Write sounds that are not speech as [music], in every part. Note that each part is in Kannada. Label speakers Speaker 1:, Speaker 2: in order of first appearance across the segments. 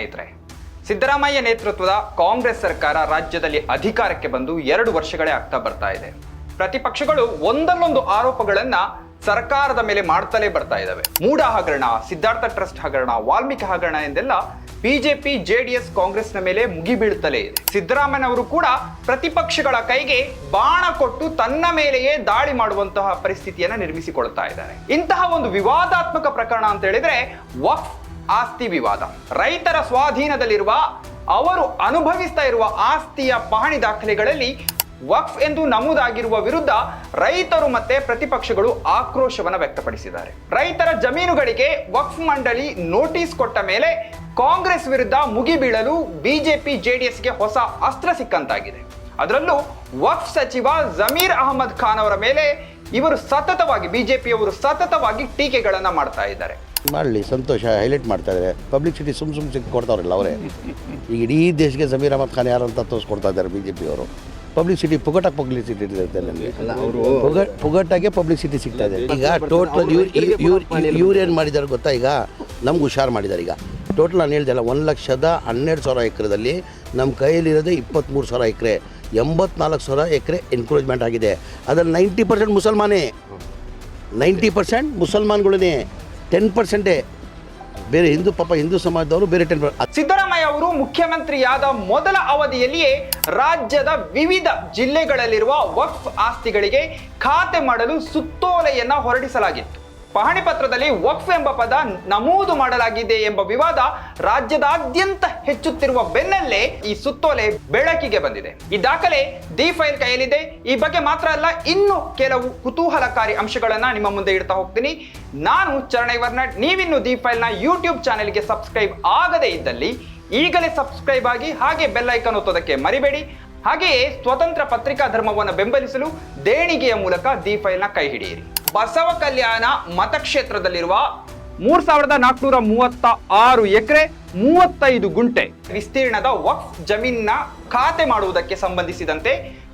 Speaker 1: ಸ್ನೇಹಿತರೆ, ಸಿದ್ದರಾಮಯ್ಯ ನೇತೃತ್ವದ ಕಾಂಗ್ರೆಸ್ ಸರ್ಕಾರ ರಾಜ್ಯದಲ್ಲಿ ಅಧಿಕಾರಕ್ಕೆ ಬಂದು ಎರಡು ವರ್ಷಗಳೇ ಆಗ್ತಾ ಬರ್ತಾ ಇದೆ. ಪ್ರತಿಪಕ್ಷಗಳು ಒಂದಲ್ಲೊಂದು ಆರೋಪಗಳನ್ನ ಸರ್ಕಾರದ ಮೇಲೆ ಮಾಡ್ತಲೇ ಬರ್ತಾ ಇದ್ದಾವೆ ಮೂಡ ಹಗರಣ, ಸಿದ್ಧಾರ್ಥ ಟ್ರಸ್ಟ್ ಹಗರಣ, ವಾಲ್ಮೀಕಿ ಹಗರಣ ಎಂದೆಲ್ಲ ಬಿಜೆಪಿ, ಜೆಡಿಎಸ್, ಕಾಂಗ್ರೆಸ್ನ ಮೇಲೆ ಮುಗಿಬೀಳುತ್ತಲೇ ಇದೆ. ಸಿದ್ದರಾಮಯ್ಯನವರು ಕೂಡ ಪ್ರತಿಪಕ್ಷಗಳ ಕೈಗೆ ಬಾಣ ಕೊಟ್ಟು ತನ್ನ ಮೇಲೆಯೇ ದಾಳಿ ಮಾಡುವಂತಹ ಪರಿಸ್ಥಿತಿಯನ್ನ ನಿರ್ಮಿಸಿಕೊಳ್ತಾ ಇದ್ದಾರೆ. ಇಂತಹ ಒಂದು ವಿವಾದಾತ್ಮಕ ಪ್ರಕರಣ ಅಂತ ಹೇಳಿದ್ರೆ, ವಕ್ಫ್ ಆಸ್ತಿ ವಿವಾದ. ರೈತರ ಸ್ವಾಧೀನದಲ್ಲಿರುವ, ಅವರು ಅನುಭವಿಸ್ತಾ ಇರುವ ಆಸ್ತಿಯ ಪಹಣಿ ದಾಖಲೆಗಳಲ್ಲಿ ವಕ್ಫ್ ಎಂದು ನಮೂದಾಗಿರುವ ವಿರುದ್ಧ ರೈತರು ಮತ್ತೆ ಪ್ರತಿಪಕ್ಷಗಳು ಆಕ್ರೋಶವನ್ನು ವ್ಯಕ್ತಪಡಿಸಿದ್ದಾರೆ. ರೈತರ ಜಮೀನುಗಳಿಗೆ ವಕ್ಫ್ ಮಂಡಳಿ ನೋಟಿಸ್ ಕೊಟ್ಟ ಮೇಲೆ ಕಾಂಗ್ರೆಸ್ ವಿರುದ್ಧ ಮುಗಿಬೀಳಲು ಬಿಜೆಪಿ ಜೆಡಿಎಸ್ಗೆ ಹೊಸ ಅಸ್ತ್ರ ಸಿಕ್ಕಂತಾಗಿದೆ. ಅದರಲ್ಲೂ ವಕ್ಫ್ ಸಚಿವ ಜಮೀರ್ ಅಹಮದ್ ಖಾನ್ ಅವರ ಮೇಲೆ ಇವರು ಸತತವಾಗಿ, ಬಿಜೆಪಿಯವರು ಸತತವಾಗಿ ಟೀಕೆಗಳನ್ನು ಮಾಡ್ತಾ ಇದ್ದಾರೆ.
Speaker 2: ಮಾಡಲಿ ಸಂತೋಷ ಹೈಲೈಟ್ ಮಾಡ್ತಾ ಇದ್ದಾರೆ. ಪಬ್ಲಿಸಿಟಿ ಸುಮ್ ಸುಮ್ ಸಿಕ್ ಕೊಡ್ತಾವ್ರಲ್ಲ ಅವರೇ. [laughs] ಈಗ ಇಡೀ ದೇಶಕ್ಕೆ ಜಮೀರ್ ಅಹಮದ್ ಖಾನ್ ಯಾರು ಅಂತ ತೋರಿಸ್ಕೊಡ್ತಾ ಇದ್ದಾರೆ ಬಿ ಜೆ ಪಿಯವರು ಪಬ್ಲಿಸಿಟಿ ಪುಗಟಾಗಿ ಪಬ್ಲಿಸಿಟಿ ಇರುತ್ತೆ ನನಗೆ ಪುಗ ಪುಗಟಾಗೆ ಪಬ್ಲಿಸಿಟಿ ಸಿಗ್ತಾ ಇದೆ. ಈಗ ಟೋಟಲ್ ಇವ್ರು ಇವ್ರು ಇವ್ರು ಏನು ಮಾಡಿದ್ದಾರೆ ಗೊತ್ತಾ? ಈಗ ನಮ್ಗೆ ಹುಷಾರು ಮಾಡಿದ್ದಾರೆ ಈಗ. ಟೋಟಲ್ ನಾನು ಹೇಳ್ದಲ್ಲ ಒಂದು ಲಕ್ಷದ ಹನ್ನೆರಡು ಸಾವಿರ ಎಕರೆದಲ್ಲಿ ನಮ್ಮ ಕೈಯಲ್ಲಿರೋದೇ ಇಪ್ಪತ್ತ್ಮೂರು ಸಾವಿರ ಎಕರೆ. ಎಂಬತ್ನಾಲ್ಕು ಸಾವಿರ ಎಕರೆ ಎನ್ಕ್ರೋಚ್ಮೆಂಟ್ ಆಗಿದೆ. ಅದರಲ್ಲಿ ನೈಂಟಿ ಪರ್ಸೆಂಟ್ ಮುಸಲ್ಮಾನೇ. ನೈಂಟಿ ಪರ್ಸೆಂಟ್ ಮುಸಲ್ಮಾನ್ಗಳೇ ಟೆನ್ ಪರ್ಸೆಂಟೇ ಬೇರೆ ಹಿಂದೂ ಪಾಪ ಹಿಂದೂ ಸಮಾಜದವರು ಬೇರೆ ಟೆನ್
Speaker 1: ಸಿದ್ದರಾಮಯ್ಯ ಅವರು ಮುಖ್ಯಮಂತ್ರಿಯಾದ ಮೊದಲ ಅವಧಿಯಲ್ಲಿಯೇ ರಾಜ್ಯದ ವಿವಿಧ ಜಿಲ್ಲೆಗಳಲ್ಲಿರುವ ವಕ್ಫ್ ಆಸ್ತಿಗಳಿಗೆ ಖಾತೆ ಮಾಡಲು ಸುತ್ತೋಲೆಯನ್ನ ಹೊರಡಿಸಲಾಗಿತ್ತು. ಪಹಣಿ ಪತ್ರದಲ್ಲಿ ವಕ್ಫ್ ಎಂಬ ಪದ ನಮೂದು ಮಾಡಲಾಗಿದೆ ಎಂಬ ವಿವಾದ ರಾಜ್ಯದಾದ್ಯಂತ ಹೆಚ್ಚುತ್ತಿರುವ ಬೆನ್ನಲ್ಲೇ ಈ ಸುತ್ತೋಲೆ ಬೆಳಕಿಗೆ ಬಂದಿದೆ. ಈ ದಾಖಲೆ ದಿ ಫೈಲ್ ಕೈಯಲ್ಲಿದೆ. ಈ ಬಗ್ಗೆ ಮಾತ್ರ ಅಲ್ಲ, ಇನ್ನು ಕೆಲವು ಕುತೂಹಲಕಾರಿ ಅಂಶಗಳನ್ನ ನಿಮ್ಮ ಮುಂದೆ ಇಡ್ತಾ ಹೋಗ್ತೀನಿ. ನಾನು ಚರಣೈ ವರ್ನಟ್ ನೀವಿನ್ನು ದಿ ಫೈಲ್ನ ಯೂಟ್ಯೂಬ್ ಚಾನೆಲ್ಗೆ ಸಬ್ಸ್ಕ್ರೈಬ್ ಆಗದೇ ಇದ್ದಲ್ಲಿ ಈಗಲೇ ಸಬ್ಸ್ಕ್ರೈಬ್ ಆಗಿ ಹಾಗೆ ಬೆಲ್ ಐಕನ್ ಒತ್ತೋದಕ್ಕೆ ಮರಿಬೇಡಿ. ಹಾಗೆಯೇ ಸ್ವತಂತ್ರ ಪತ್ರಿಕಾ ಧರ್ಮವನ್ನು ಬೆಂಬಲಿಸಲು ದೇಣಿಗೆಯ ಮೂಲಕ ದಿ ಫೈಲ್ನ ಕೈ ಹಿಡಿಯಿರಿ. ಬಸವ ಕಲ್ಯಾಣ ಮತಕ್ಷೇತ್ರದಲ್ಲಿರುವ ಮೂರ್ ಸಾವಿರದ ನಾಲ್ಕುನೂರ ಮೂವತ್ತ ಆರು ಎಕರೆ ಮೂವತ್ತೈದು ಗುಂಟೆ ವಿಸ್ತೀರ್ಣದ ವಕ್ಫ್ ಜಮೀನ್ನ ಖಾತೆ ಮಾಡುವುದಕ್ಕೆ ಸಂಬಂಧಿಸಿದಂತೆ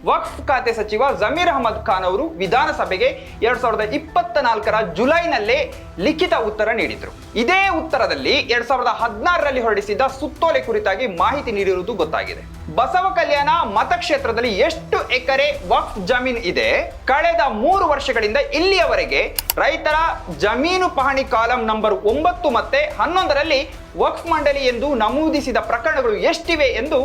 Speaker 1: ವಕ್ಫ್ ಖಾತೆ ಸಚಿವ ಜಮೀರ್ ಅಹಮದ್ ಖಾನ್ ಅವರು ವಿಧಾನಸಭೆಗೆ ಎರಡ್ ಸಾವಿರದ ಇಪ್ಪತ್ತ ನಾಲ್ಕರ ಜುಲೈನಲ್ಲೇ ಲಿಖಿತ ಉತ್ತರ ನೀಡಿದ್ರು. ಇದೇ ಉತ್ತರದಲ್ಲಿ ಎರಡ್ ಸಾವಿರದ ಹದಿನಾರರಲ್ಲಿ ಹೊರಡಿಸಿದ್ದ ಸುತ್ತೋಲೆ ಕುರಿತಾಗಿ ಮಾಹಿತಿ ನೀಡಿರುವುದು ಗೊತ್ತಾಗಿದೆ. ಬಸವ ಕಲ್ಯಾಣ ಮತಕ್ಷೇತ್ರದಲ್ಲಿ ಎಷ್ಟು ಎಕರೆ ವಕ್ಫ್ ಜಮೀನ್ ಇದೆ? ಕಳೆದ ಮೂರು ವರ್ಷಗಳಿಂದ ಇಲ್ಲಿಯವರೆಗೆ ರೈತರ ಜಮೀನು ಪಹಣಿ ಕಾಲಂ ನಂಬರ್ ಒಂಬತ್ತು ಮತ್ತೆ ಹನ್ನೊಂದರಲ್ಲಿ ವಕ್ಫ್ ಮಂಡಳಿ ಎಂದು ನಮೂದಿಸಿದ ಪ್ರಕರಣಗಳು ಎಷ್ಟಿವೆ ಎಂದು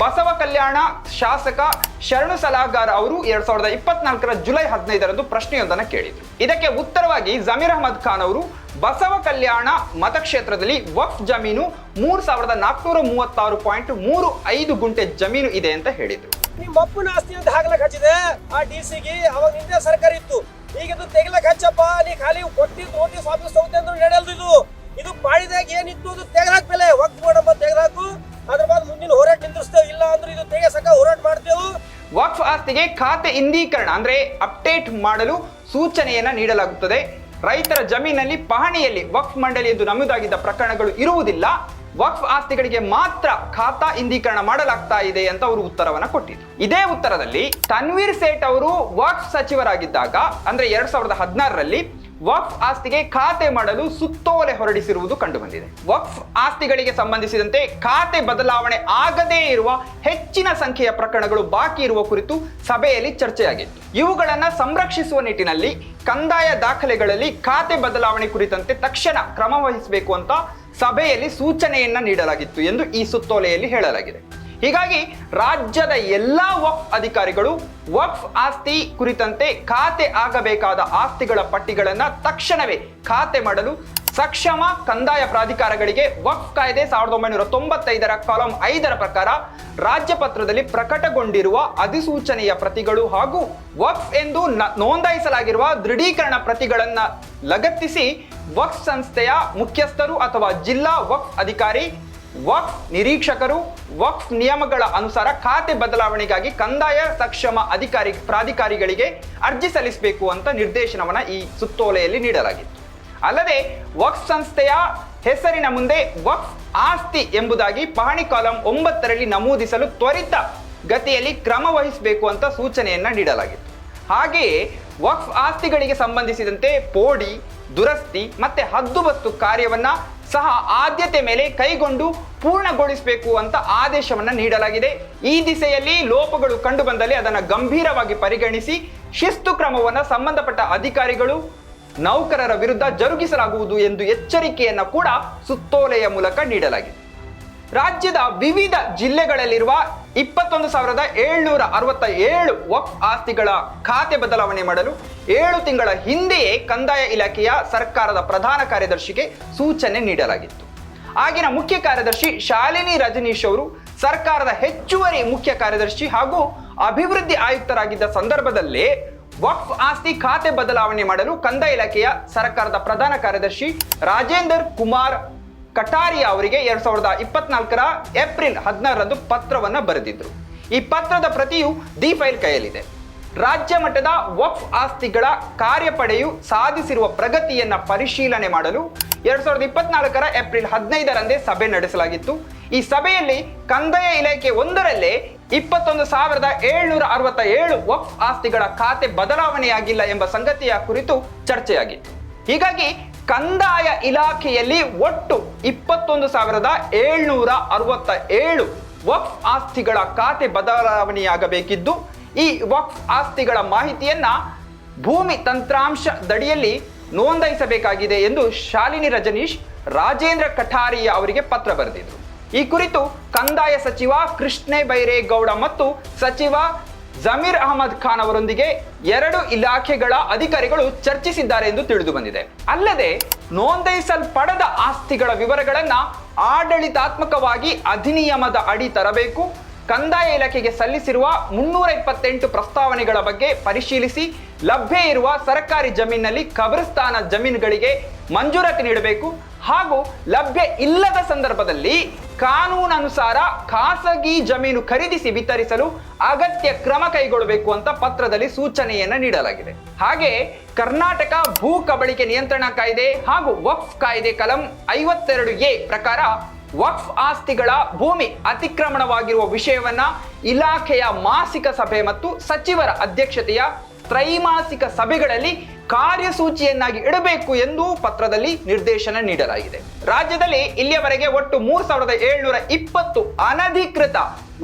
Speaker 1: ಬಸವ ಕಲ್ಯಾಣ ಶಾಸಕ ಶರಣು ಸಲಹಗಾರ ಅವರು ಎರಡ್ ಸಾವಿರದ ಇಪ್ಪತ್ನಾಲ್ಕರ ಜುಲೈ ಹದಿನೈದರಂದು ಪ್ರಶ್ನೆಯೊಂದನ್ನು ಕೇಳಿದ್ರು. ಇದಕ್ಕೆ ಉತ್ತರವಾಗಿ ಜಮೀರ್ ಅಹಮದ್ ಖಾನ್ ಅವರು, ಬಸವ ಕಲ್ಯಾಣ ಮತಕ್ಷೇತ್ರದಲ್ಲಿ ವಕ್ಫ್ ಜಮೀನು ಮೂರ್ ಸಾವಿರದ ನಾಲ್ಕುನೂರ ಮೂವತ್ತಾರು ಪಾಯಿಂಟ್ ಮೂರು ಐದು ಗುಂಟೆ ಜಮೀನು ಇದೆ ಅಂತ ಹೇಳಿದ್ರು.
Speaker 3: ನಿಮ್ಮ ಅಪ್ಪನ ಆಸ್ತಿ ಅಂತ ಹಾಕ್ಲಕ್ ಹಚ್ಚಿದೆ? ಆ ಡಿ ಸಿಗೆ ಅವಾಗ ನಿಂದೆ ಸರ್ಕಾರ ಇತ್ತು. ಈಗ ಇದು ತೆಗಿಲಕ್ ಹಚ್ಚಪ್ಪ ನೀ ಖಾಲಿ ಕೊಟ್ಟಿದ್ದು ನೋಟಿಸ್ ವಾಪಸ್ ತಗೋತೆ ಅಂದ್ರೆ ಇದು. ಇದು ಮಾಡಿದಾಗ ಏನಿತ್ತು ಅದು ತೆಗೆದಾಕ್ಮೇಲೆ ವಕ್ಫ್ ಮಾಡಮ್ಮ ತೆಗೆದಾಕು ಅದ್ರ ಮುಂದಿನ ಹೋರಾಟ ನಿಂದಿಸ್ತೇವೆ ಇಲ್ಲ ಅಂದ್ರೆ ಇದು ತೆಗೆಸಕ ಹೋರಾಟ ಮಾಡ್ತೇವೆ
Speaker 1: ವಕ್ಫ್ ಆಸ್ತಿಗೆ ಖಾತೆ ಇಂದೀಕರಣ, ಅಂದ್ರೆ ಅಪ್ಡೇಟ್ ಮಾಡಲು ಸೂಚನೆಯನ್ನ ನೀಡಲಾಗುತ್ತದೆ. ರೈತರ ಜಮೀನಲ್ಲಿ ಪಹಣಿಯಲ್ಲಿ ವಕ್ಫ್ ಮಂಡಳಿ ಎಂದು ನಮೂದಾಗಿದ್ದ ಪ್ರಕರಣಗಳು ಇರುವುದಿಲ್ಲ. ವಕ್ಫ್ ಆಸ್ತಿಗಳಿಗೆ ಮಾತ್ರ ಖಾತಾ ಇಂದೀಕರಣ ಮಾಡಲಾಗ್ತಾ ಇದೆ ಅಂತ ಅವರು ಉತ್ತರವನ್ನ ಕೊಟ್ಟಿದ್ರು. ಇದೇ ಉತ್ತರದಲ್ಲಿ ತನ್ವೀರ್ ಸೇಠ್ ಅವರು ವಕ್ಫ್ ಸಚಿವರಾಗಿದ್ದಾಗ, ಅಂದ್ರೆ ಎರಡ್ ಸಾವಿರದ ಹದಿನಾರರಲ್ಲಿ ವಕ್ಫ್ ಆಸ್ತಿಗೆ ಖಾತೆ ಮಾಡಲು ಸುತ್ತೋಲೆ ಹೊರಡಿಸಿರುವುದು ಕಂಡುಬಂದಿದೆ. ವಕ್ಫ್ ಆಸ್ತಿಗಳಿಗೆ ಸಂಬಂಧಿಸಿದಂತೆ ಖಾತೆ ಬದಲಾವಣೆ ಆಗದೇ ಇರುವ ಹೆಚ್ಚಿನ ಸಂಖ್ಯೆಯ ಪ್ರಕರಣಗಳು ಬಾಕಿ ಇರುವ ಕುರಿತು ಸಭೆಯಲ್ಲಿ ಚರ್ಚೆಯಾಗಿತ್ತು. ಇವುಗಳನ್ನ ಸಂರಕ್ಷಿಸುವ ನಿಟ್ಟಿನಲ್ಲಿ ಕಂದಾಯ ದಾಖಲೆಗಳಲ್ಲಿ ಖಾತೆ ಬದಲಾವಣೆ ಕುರಿತಂತೆ ತಕ್ಷಣ ಕ್ರಮ ವಹಿಸಬೇಕು ಅಂತ ಸಭೆಯಲ್ಲಿ ಸೂಚನೆಯನ್ನ ನೀಡಲಾಗಿತ್ತು ಎಂದು ಈ ಸುತ್ತೋಲೆಯಲ್ಲಿ ಹೇಳಲಾಗಿದೆ. ಹೀಗಾಗಿ ರಾಜ್ಯದ ಎಲ್ಲ ವಕ್ಫ್ ಅಧಿಕಾರಿಗಳು ವಕ್ಫ್ ಆಸ್ತಿ ಕುರಿತಂತೆ ಖಾತೆ ಆಗಬೇಕಾದ ಆಸ್ತಿಗಳ ಪಟ್ಟಿಗಳನ್ನು ತಕ್ಷಣವೇ ಖಾತೆ ಮಾಡಲು ಸಕ್ಷಮ ಕಂದಾಯ ಪ್ರಾಧಿಕಾರಗಳಿಗೆ ವಕ್ಫ್ ಕಾಯ್ದೆ ಸಾವಿರದ ಒಂಬೈನೂರ ತೊಂಬತ್ತೈದರ ಕಾಲಂ ಐದರ ಪ್ರಕಾರ ರಾಜ್ಯ ಪತ್ರದಲ್ಲಿ ಪ್ರಕಟಗೊಂಡಿರುವ ಅಧಿಸೂಚನೆಯ ಪ್ರತಿಗಳು ಹಾಗೂ ವಕ್ಫ್ ಎಂದು ನೋಂದಾಯಿಸಲಾಗಿರುವ ದೃಢೀಕರಣ ಪ್ರತಿಗಳನ್ನು ಲಗತ್ತಿಸಿ ವಕ್ಫ್ ಸಂಸ್ಥೆಯ ಮುಖ್ಯಸ್ಥರು ಅಥವಾ ಜಿಲ್ಲಾ ವಕ್ಫ್ ಅಧಿಕಾರಿ ವಕ್ಫ್ ನಿರೀಕ್ಷಕರು, ವಕ್ಫ್ ನಿಯಮಗಳ ಅನುಸಾರ ಖಾತೆ ಬದಲಾವಣೆಗಾಗಿ ಕಂದಾಯ ಸಕ್ಷಮ ಅಧಿಕಾರಿ ಪ್ರಾಧಿಕಾರಿಗಳಿಗೆ ಅರ್ಜಿ ಸಲ್ಲಿಸಬೇಕು ಅಂತ ನಿರ್ದೇಶನವನ್ನು ಈ ಸುತ್ತೋಲೆಯಲ್ಲಿ ನೀಡಲಾಗಿತ್ತು. ಅಲ್ಲದೆ, ವಕ್ಫ್ ಸಂಸ್ಥೆಯ ಹೆಸರಿನ ಮುಂದೆ ವಕ್ಫ್ ಆಸ್ತಿ ಎಂಬುದಾಗಿ ಪಹಣಿ ಕಾಲಂ ಒಂಬತ್ತರಲ್ಲಿ ನಮೂದಿಸಲು ತ್ವರಿತ ಗತಿಯಲ್ಲಿ ಕ್ರಮ ವಹಿಸಬೇಕು ಅಂತ ಸೂಚನೆಯನ್ನ ನೀಡಲಾಗಿತ್ತು. ಹಾಗೆಯೇ, ವಕ್ಫ್ ಆಸ್ತಿಗಳಿಗೆ ಸಂಬಂಧಿಸಿದಂತೆ ಪೋಡಿ, ದುರಸ್ತಿ ಮತ್ತೆ ಹದ್ದುಬಸ್ತು ಕಾರ್ಯವನ್ನ ಸಹ ಆದ್ಯತೆ ಮೇಲೆ ಕೈಗೊಂಡು ಪೂರ್ಣಗೊಳಿಸಬೇಕು ಅಂತ ಆದೇಶವನ್ನ ನೀಡಲಾಗಿದೆ. ಈ ದಿಸೆಯಲ್ಲಿ ಲೋಪಗಳು ಕಂಡು ಬಂದಲ್ಲಿ ಅದನ್ನು ಗಂಭೀರವಾಗಿ ಪರಿಗಣಿಸಿ ಶಿಸ್ತು ಕ್ರಮವನ್ನು ಸಂಬಂಧಪಟ್ಟ ಅಧಿಕಾರಿಗಳು, ನೌಕರರ ವಿರುದ್ಧ ಜರುಗಿಸಲಾಗುವುದು ಎಂದು ಎಚ್ಚರಿಕೆಯನ್ನು ಕೂಡ ಸುತ್ತೋಲೆಯ ಮೂಲಕ ನೀಡಲಾಗಿದೆ. ರಾಜ್ಯದ ವಿವಿಧ ಜಿಲ್ಲೆಗಳಲ್ಲಿರುವ ಇಪ್ಪತ್ತೊಂದು ಸಾವಿರದ ಏಳ್ನೂರ ಅರವತ್ತ ಏಳು ವಕ್ಫ್ ಆಸ್ತಿಗಳ ಖಾತೆ ಬದಲಾವಣೆ ಮಾಡಲು ಏಳು ತಿಂಗಳ ಹಿಂದೆಯೇ ಕಂದಾಯ ಇಲಾಖೆಯ ಸರ್ಕಾರದ ಪ್ರಧಾನ ಕಾರ್ಯದರ್ಶಿಗೆ ಸೂಚನೆ ನೀಡಲಾಗಿತ್ತು. ಆಗಿನ ಮುಖ್ಯ ಕಾರ್ಯದರ್ಶಿ ಶಾಲಿನಿ ರಜನೀಶ್ ಅವರು ಸರ್ಕಾರದ ಹೆಚ್ಚುವರಿ ಮುಖ್ಯ ಕಾರ್ಯದರ್ಶಿ ಹಾಗೂ ಅಭಿವೃದ್ಧಿ ಆಯುಕ್ತರಾಗಿದ್ದ ಸಂದರ್ಭದಲ್ಲೇ ವಕ್ಫ್ ಆಸ್ತಿ ಖಾತೆ ಬದಲಾವಣೆ ಮಾಡಲು ಕಂದಾಯ ಇಲಾಖೆಯ ಸರ್ಕಾರದ ಪ್ರಧಾನ ಕಾರ್ಯದರ್ಶಿ ರಾಜೇಂದರ್ ಕುಮಾರ್ ಕಟಾರಿಯಾ ಅವರಿಗೆ ಎರಡ್ ಸಾವಿರದ ಇಪ್ಪತ್ನಾಲ್ಕರ ಏಪ್ರಿಲ್ ಹದಿನಾರರಂದು ಪತ್ರವನ್ನ ಬರೆದಿದ್ರು. ಈ ಪತ್ರದ ಪ್ರತಿಯು ದಿ ಫೈಲ್ ಕೈಯಲ್ಲಿದೆ. ರಾಜ್ಯ ಮಟ್ಟದ ವಕ್ಫ್ ಆಸ್ತಿಗಳ ಕಾರ್ಯಪಡೆಯು ಸಾಧಿಸಿರುವ ಪ್ರಗತಿಯನ್ನ ಪರಿಶೀಲನೆ ಮಾಡಲು ಎರಡ್ ಸಾವಿರದ ಇಪ್ಪತ್ನಾಲ್ಕರ ಏಪ್ರಿಲ್ ಹದಿನೈದರಂದೇ ಸಭೆ ನಡೆಸಲಾಗಿತ್ತು. ಈ ಸಭೆಯಲ್ಲಿ ಕಂದಾಯ ಇಲಾಖೆ ಒಂದರಲ್ಲೇ ಇಪ್ಪತ್ತೊಂದು ಸಾವಿರದ ಏಳ್ನೂರ ಅರವತ್ತ ಏಳು ವಕ್ಫ್ ಆಸ್ತಿಗಳ ಖಾತೆ ಬದಲಾವಣೆಯಾಗಿಲ್ಲ ಎಂಬ ಸಂಗತಿಯ ಕುರಿತು ಚರ್ಚೆಯಾಗಿತ್ತು. ಹೀಗಾಗಿ ಕಂದಾಯ ಇಲಾಖೆಯಲ್ಲಿ ಒಟ್ಟು ಇಪ್ಪತ್ತೊಂದು ಸಾವಿರದ ಏಳ್ನೂರ ಅರವತ್ತ ಏಳು ವಕ್ಫ್ ಆಸ್ತಿಗಳ ಖಾತೆ ಬದಲಾವಣೆಯಾಗಬೇಕಿದ್ದು, ಈ ವಕ್ಫ್ ಆಸ್ತಿಗಳ ಮಾಹಿತಿಯನ್ನ ಭೂಮಿ ತಂತ್ರಾಂಶ ದಡಿಯಲ್ಲಿ ನೋಂದಾಯಿಸಬೇಕಾಗಿದೆ ಎಂದು ಶಾಲಿನಿ ರಜನೀಶ್ ರಾಜೇಂದ್ರ ಕಠಾರಿಯ ಅವರಿಗೆ ಪತ್ರ ಬರೆದಿದ್ರು. ಈ ಕುರಿತು ಕಂದಾಯ ಸಚಿವ ಕೃಷ್ಣೇ ಬೈರೇಗೌಡ ಮತ್ತು ಸಚಿವ ಜಮೀರ್ ಅಹಮದ್ ಖಾನ್ ಅವರೊಂದಿಗೆ ಎರಡು ಇಲಾಖೆಗಳ ಅಧಿಕಾರಿಗಳು ಚರ್ಚಿಸಿದ್ದಾರೆ ಎಂದು ತಿಳಿದು ಬಂದಿದೆ. ಅಲ್ಲದೆ ನೋಂದಾಯಿಸಲ್ಪಡದ ಆಸ್ತಿಗಳ ವಿವರಗಳನ್ನ ಆಡಳಿತಾತ್ಮಕವಾಗಿ ಅಧಿನಿಯಮದ ಅಡಿ ತರಬೇಕು. ಕಂದಾಯ ಇಲಾಖೆಗೆ ಸಲ್ಲಿಸಿರುವ ಮುನ್ನೂರ ಇಪ್ಪತ್ತೆಂಟು ಪ್ರಸ್ತಾವನೆಗಳ ಬಗ್ಗೆ ಪರಿಶೀಲಿಸಿ, ಲಭ್ಯ ಇರುವ ಸರ್ಕಾರಿ ಜಮೀನಿನಲ್ಲಿ ಕಬ್ರಸ್ತಾನ ಜಮೀನುಗಳಿಗೆ ಮಂಜೂರಾತಿ ನೀಡಬೇಕು ಹಾಗೂ ಲಭ್ಯ ಇಲ್ಲದ ಸಂದರ್ಭದಲ್ಲಿ ಕಾನೂನನುಸಾರ ಖಾಸಗಿ ಜಮೀನು ಖರೀದಿಸಿ ವಿತರಿಸಲು ಅಗತ್ಯ ಕ್ರಮ ಕೈಗೊಳ್ಳಬೇಕು ಅಂತ ಪತ್ರದಲ್ಲಿ ಸೂಚನೆಯನ್ನ ನೀಡಲಾಗಿದೆ. ಹಾಗೆ ಕರ್ನಾಟಕ ಭೂ ಕಬಳಿಕೆ ನಿಯಂತ್ರಣ ಕಾಯ್ದೆ ಹಾಗೂ ವಕ್ಫ್ ಕಾಯ್ದೆ ಕಲಂ ಐವತ್ತೆರಡು ಎ ಪ್ರಕಾರ ವಕ್ಫ್ ಆಸ್ತಿಗಳ ಭೂಮಿ ಅತಿಕ್ರಮಣವಾಗಿರುವ ವಿಷಯವನ್ನ ಇಲಾಖೆಯ ಮಾಸಿಕ ಸಭೆ ಮತ್ತು ಸಚಿವರ ಅಧ್ಯಕ್ಷತೆಯ ತ್ರೈಮಾಸಿಕ ಸಭೆಗಳಲ್ಲಿ ಕಾರ್ಯಸೂಚಿಯನ್ನಾಗಿ ಇಡಬೇಕು ಎಂದು ಪತ್ರದಲ್ಲಿ ನಿರ್ದೇಶನ ನೀಡಲಾಗಿದೆ. ರಾಜ್ಯದಲ್ಲಿ ಇಲ್ಲಿಯವರೆಗೆ ಒಟ್ಟು ಮೂರ್ ಸಾವಿರದ ಏಳ್ನೂರ ಇಪ್ಪತ್ತು ಅನಧಿಕೃತ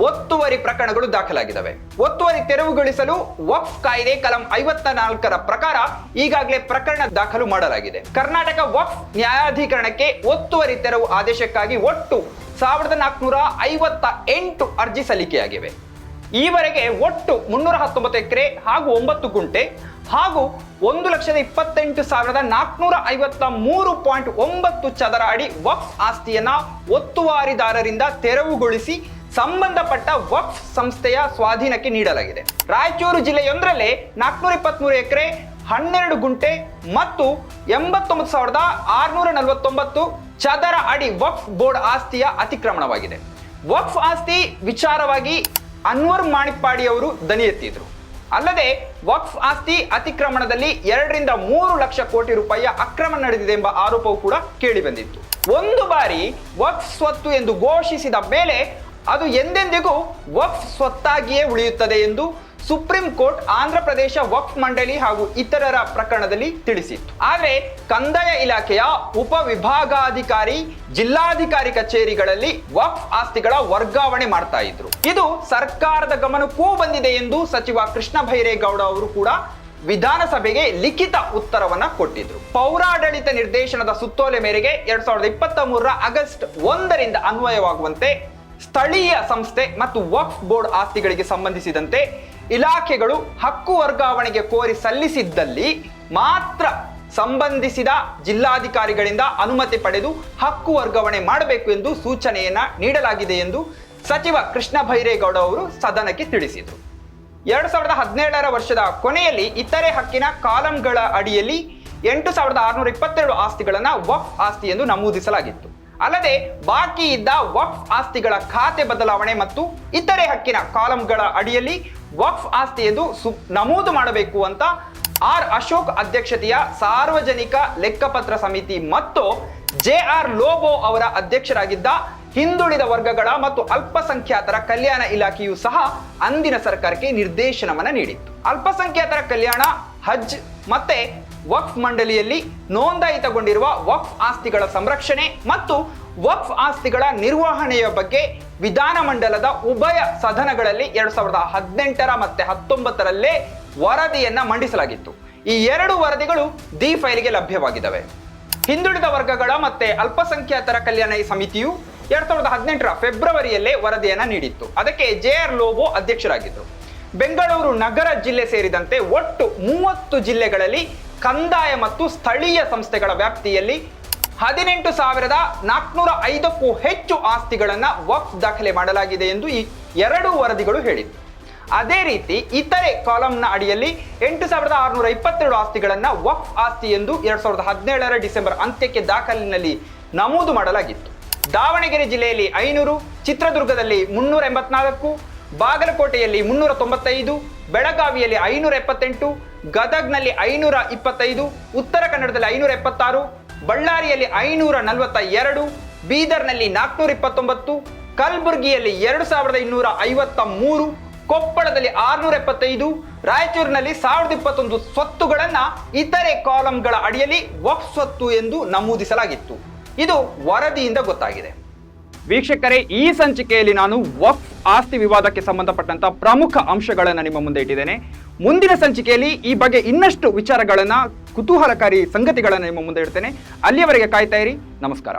Speaker 1: ಒತ್ತುವರಿ ಪ್ರಕರಣಗಳು ದಾಖಲಾಗಿದ್ದಾವೆ. ಒತ್ತುವರಿ ತೆರವುಗೊಳಿಸಲು ವಕ್ಫ್ ಕಾಯ್ದೆ ಕಲಂ ಐವತ್ತ ನಾಲ್ಕರ ಪ್ರಕಾರ ಈಗಾಗಲೇ ಪ್ರಕರಣ ದಾಖಲು ಮಾಡಲಾಗಿದೆ. ಕರ್ನಾಟಕ ವಕ್ಫ್ ನ್ಯಾಯಾಧಿಕರಣಕ್ಕೆ ಒತ್ತುವರಿ ತೆರವು ಆದೇಶಕ್ಕಾಗಿ ಒಟ್ಟು ಸಾವಿರದ ನಾಲ್ಕುನೂರ ಐವತ್ತ ಎಂಟು ಅರ್ಜಿ ಸಲ್ಲಿಕೆಯಾಗಿವೆ. ಈವರೆಗೆ ಒಟ್ಟು ಮುನ್ನೂರ ಹತ್ತೊಂಬತ್ತು ಎಕರೆ ಹಾಗೂ ಒಂಬತ್ತು ಗುಂಟೆ ಹಾಗೂ ಒಂದು ಲಕ್ಷದ ಇಪ್ಪತ್ತೆಂಟು ಸಾವಿರದ ನಾಲ್ಕುನೂರ ಐವತ್ತ ಮೂರು ಪಾಯಿಂಟ್ ಒಂಬತ್ತು ಚದರ ಅಡಿ ವಕ್ಫ್ ಆಸ್ತಿಯನ್ನ ಒತ್ತುವಾರಿದಾರರಿಂದ ತೆರವುಗೊಳಿಸಿ ಸಂಬಂಧಪಟ್ಟ ವಕ್ಫ್ ಸಂಸ್ಥೆಯ ಸ್ವಾಧೀನಕ್ಕೆ ನೀಡಲಾಗಿದೆ. ರಾಯಚೂರು ಜಿಲ್ಲೆಯೊಂದರಲ್ಲೇ ನಾಲ್ಕುನೂರ ಇಪ್ಪತ್ತ್ಮೂರು ಎಕರೆ, ಹನ್ನೆರಡು ಗುಂಟೆ ಮತ್ತು ಎಂಬತ್ತೊಂಬತ್ತು ಸಾವಿರದ ಆರುನೂರ ನಲವತ್ತೊಂಬತ್ತು ಚದರ ಅಡಿ ವಕ್ಫ್ ಬೋರ್ಡ್ ಆಸ್ತಿಯ ಅತಿಕ್ರಮಣವಾಗಿದೆ. ವಕ್ಫ್ ಆಸ್ತಿ ವಿಚಾರವಾಗಿ ಅನ್ವರ್ ಮಾಣಿಪ್ಪಾಡಿ ಅವರು ದನಿ ಎತ್ತಿದ್ರು. ಅಲ್ಲದೆ ವಕ್ಫ್ ಆಸ್ತಿ ಅತಿಕ್ರಮಣದಲ್ಲಿ ಎರಡರಿಂದ ಮೂರು ಲಕ್ಷ ಕೋಟಿ ರೂಪಾಯಿಯ ಅಕ್ರಮ ನಡೆದಿದೆ ಎಂಬ ಆರೋಪವು ಕೂಡ ಕೇಳಿ ಬಂದಿತ್ತು. ಒಂದು ಬಾರಿ ವಕ್ಫ್ ಸ್ವತ್ತು ಎಂದು ಘೋಷಿಸಿದ ಮೇಲೆ ಅದು ಎಂದೆಂದಿಗೂ ವಕ್ಫ್ ಸ್ವತ್ತಾಗಿಯೇ ಉಳಿಯುತ್ತದೆ ಎಂದು ಸುಪ್ರೀಂ ಕೋರ್ಟ್ ಆಂಧ್ರ ಪ್ರದೇಶ ವಕ್ಫ್ ಮಂಡಳಿ ಹಾಗೂ ಇತರರ ಪ್ರಕರಣದಲ್ಲಿ ತಿಳಿಸಿತ್ತು. ಆದರೆ ಕಂದಾಯ ಇಲಾಖೆಯ ಉಪವಿಭಾಗಾಧಿಕಾರಿ, ಜಿಲ್ಲಾಧಿಕಾರಿ ಕಚೇರಿಗಳಲ್ಲಿ ವಕ್ಫ್ ಆಸ್ತಿಗಳ ವರ್ಗಾವಣೆ ಮಾಡ್ತಾ ಇದ್ರು. ಇದು ಸರ್ಕಾರದ ಗಮನಕ್ಕೂ ಬಂದಿದೆ ಎಂದು ಸಚಿವ ಕೃಷ್ಣ ಭೈರೇಗೌಡ ಅವರು ಕೂಡ ವಿಧಾನಸಭೆಗೆ ಲಿಖಿತ ಉತ್ತರವನ್ನ ಕೊಟ್ಟಿದ್ರು. ಪೌರಾಡಳಿತ ನಿರ್ದೇಶನದ ಸುತ್ತೋಲೆ ಮೇರೆಗೆ ಎರಡ್ ಸಾವಿರದ ಇಪ್ಪತ್ತ ಮೂರರ ಆಗಸ್ಟ್ ಒಂದರಿಂದ ಅನ್ವಯವಾಗುವಂತೆ ಸ್ಥಳೀಯ ಸಂಸ್ಥೆ ಮತ್ತು ವಕ್ಫ್ ಬೋರ್ಡ್ ಆಸ್ತಿಗಳಿಗೆ ಸಂಬಂಧಿಸಿದಂತೆ ಇಲಾಖೆಗಳು ಹಕ್ಕು ವರ್ಗಾವಣೆಗೆ ಕೋರಿ ಸಲ್ಲಿಸಿದ್ದಲ್ಲಿ ಮಾತ್ರ ಸಂಬಂಧಿಸಿದ ಜಿಲ್ಲಾಧಿಕಾರಿಗಳಿಂದ ಅನುಮತಿ ಪಡೆದು ಹಕ್ಕು ವರ್ಗಾವಣೆ ಮಾಡಬೇಕು ಎಂದು ಸೂಚನೆಯನ್ನ ನೀಡಲಾಗಿದೆ ಎಂದು ಸಚಿವ ಕೃಷ್ಣ ಭೈರೇಗೌಡ ಅವರು ಸದನಕ್ಕೆ ತಿಳಿಸಿದರು. ಎರಡು ಸಾವಿರದ ಹದಿನೇಳರ ವರ್ಷದ ಕೊನೆಯಲ್ಲಿ ಇತರೆ ಹಕ್ಕಿನ ಕಾಲಂಗಳ ಅಡಿಯಲ್ಲಿ ಎಂಟು ಸಾವಿರದ ಆರುನೂರ ಇಪ್ಪತ್ತೆರಡು ಆಸ್ತಿಗಳನ್ನು ವಕ್ಫ್ ಆಸ್ತಿ ಎಂದು ನಮೂದಿಸಲಾಗಿತ್ತು. ಅಲ್ಲದೆ ಬಾಕಿ ಇದ್ದ ವಕ್ಫ್ ಆಸ್ತಿಗಳ ಖಾತೆ ಬದಲಾವಣೆ ಮತ್ತು ಇತರೆ ಹಕ್ಕಿನ ಕಾಲಂಗಳ ಅಡಿಯಲ್ಲಿ ವಕ್ಫ್ ಆಸ್ತಿ ಎಂದು ನಮೂದು ಮಾಡಬೇಕು ಅಂತ ಆರ್ ಅಶೋಕ್ ಅಧ್ಯಕ್ಷತೆಯ ಸಾರ್ವಜನಿಕ ಲೆಕ್ಕಪತ್ರ ಸಮಿತಿ ಮತ್ತು ಜೆ ಆರ್ ಲೋಬೋ ಅವರ ಅಧ್ಯಕ್ಷರಾಗಿದ್ದ ಹಿಂದುಳಿದ ವರ್ಗಗಳ ಮತ್ತು ಅಲ್ಪಸಂಖ್ಯಾತರ ಕಲ್ಯಾಣ ಇಲಾಖೆಯು ಸಹ ಅಂದಿನ ಸರ್ಕಾರಕ್ಕೆ ನಿರ್ದೇಶನವನ್ನು ನೀಡಿತ್ತು. ಅಲ್ಪಸಂಖ್ಯಾತರ ಕಲ್ಯಾಣ, ಹಜ್ ಮತ್ತೆ ವಕ್ಫ್ ಮಂಡಳಿಯಲ್ಲಿ ನೋಂದಾಯಿತಗೊಂಡಿರುವ ವಕ್ಫ್ ಆಸ್ತಿಗಳ ಸಂರಕ್ಷಣೆ ಮತ್ತು ವಕ್ಫ್ ಆಸ್ತಿಗಳ ನಿರ್ವಹಣೆಯ ಬಗ್ಗೆ ವಿಧಾನಮಂಡಲದ ಉಭಯ ಸದನಗಳಲ್ಲಿ ಎರಡ್ ಸಾವಿರದ ಹದಿನೆಂಟರ ಮತ್ತೆ ಹತ್ತೊಂಬತ್ತರಲ್ಲೇ ವರದಿಯನ್ನ ಮಂಡಿಸಲಾಗಿತ್ತು. ಈ ಎರಡು ವರದಿಗಳು ದಿ ಫೈಲ್ಗೆ ಲಭ್ಯವಾಗಿದ್ದಾವೆ. ಹಿಂದುಳಿದ ವರ್ಗಗಳ ಮತ್ತೆ ಅಲ್ಪಸಂಖ್ಯಾತರ ಕಲ್ಯಾಣ ಸಮಿತಿಯು ಎರಡ್ ಸಾವಿರದ ಹದಿನೆಂಟರ ಫೆಬ್ರವರಿಯಲ್ಲೇ ವರದಿಯನ್ನ ನೀಡಿತ್ತು. ಅದಕ್ಕೆ ಜೆ ಆರ್ ಲೋಬೋ ಅಧ್ಯಕ್ಷರಾಗಿದ್ದರು ಬೆಂಗಳೂರು ನಗರ ಜಿಲ್ಲೆ ಸೇರಿದಂತೆ ಒಟ್ಟು ಮೂವತ್ತು ಜಿಲ್ಲೆಗಳಲ್ಲಿ ಕಂದಾಯ ಮತ್ತು ಸ್ಥಳೀಯ ಸಂಸ್ಥೆಗಳ ವ್ಯಾಪ್ತಿಯಲ್ಲಿ ಹದಿನೆಂಟು ಸಾವಿರದ ನಾಲ್ಕುನೂರ ಐದಕ್ಕೂ ಹೆಚ್ಚು ಆಸ್ತಿಗಳನ್ನು ವಕ್ಫ್ ದಾಖಲೆ ಮಾಡಲಾಗಿದೆ ಎಂದು ಈ ಎರಡು ವರದಿಗಳು ಹೇಳಿವೆ. ಅದೇ ರೀತಿ ಇತರೆ ಕಾಲಂನ ಅಡಿಯಲ್ಲಿ ಎಂಟು ಸಾವಿರದ ಆರುನೂರ ಇಪ್ಪತ್ತೆರಡು ಆಸ್ತಿಗಳನ್ನು ವಕ್ಫ್ ಆಸ್ತಿ ಎಂದು ಎರಡ್ ಸಾವಿರದ ಹದಿನೇಳರ ಡಿಸೆಂಬರ್ ಅಂತ್ಯಕ್ಕೆ ದಾಖಲಿನಲ್ಲಿ ನಮೂದು ಮಾಡಲಾಗಿತ್ತು. ದಾವಣಗೆರೆ ಜಿಲ್ಲೆಯಲ್ಲಿ ಐನೂರು, ಚಿತ್ರದುರ್ಗದಲ್ಲಿ ಮುನ್ನೂರ ಎಂಬತ್ನಾಲ್ಕು ಬಾಗಲಕೋಟೆಯಲ್ಲಿ ಮುನ್ನೂರ ತೊಂಬತ್ತೈದು ಬೆಳಗಾವಿಯಲ್ಲಿ ಐನೂರ ಎಪ್ಪತ್ತೆಂಟು ಗದಗ್ನಲ್ಲಿ ಐನೂರ ಇಪ್ಪತ್ತೈದು ಉತ್ತರ ಕನ್ನಡದಲ್ಲಿ ಐನೂರ ಎಪ್ಪತ್ತಾರು ಬಳ್ಳಾರಿಯಲ್ಲಿ ಐನೂರ ನಲವತ್ತ ಎರಡು, ಬೀದರ್ನಲ್ಲಿ ನಾಲ್ಕುನೂರ ಇಪ್ಪತ್ತೊಂಬತ್ತು, ಕಲಬುರಗಿಯಲ್ಲಿ ಎರಡು ಸಾವಿರದ ಇನ್ನೂರ ಐವತ್ತ ಮೂರು, ಕೊಪ್ಪಳದಲ್ಲಿ ಆರುನೂರ ಎಪ್ಪತ್ತೈದು, ರಾಯಚೂರಿನಲ್ಲಿ ಸಾವಿರದ ಇಪ್ಪತ್ತೊಂದು ಸ್ವತ್ತುಗಳನ್ನು ಇತರೆ ಕಾಲಂಗಳ ಅಡಿಯಲ್ಲಿ ವಕ್ಫ್ ಸ್ವತ್ತು ಎಂದು ನಮೂದಿಸಲಾಗಿತ್ತು. ಇದು ವರದಿಯಿಂದ ಗೊತ್ತಾಗಿದೆ. ವೀಕ್ಷಕರೇ, ಈ ಸಂಚಿಕೆಯಲ್ಲಿ ನಾನು ವಕ್ಫ್ ಆಸ್ತಿ ವಿವಾದಕ್ಕೆ ಸಂಬಂಧಪಟ್ಟಂತಹ ಪ್ರಮುಖ ಅಂಶಗಳನ್ನು ನಿಮ್ಮ ಮುಂದೆ ಇಟ್ಟಿದ್ದೇನೆ. ಮುಂದಿನ ಸಂಚಿಕೆಯಲ್ಲಿ ಈ ಬಗ್ಗೆ ಇನ್ನಷ್ಟು ವಿಚಾರಗಳನ್ನು ಕುತೂಹಲಕಾರಿ ಸಂಗತಿಗಳನ್ನು ನಿಮ್ಮ ಮುಂದೆ ಇಡ್ತೇನೆ. ಅಲ್ಲಿಯವರೆಗೆ ಕಾಯ್ತಾ ಇರಿ. ನಮಸ್ಕಾರ.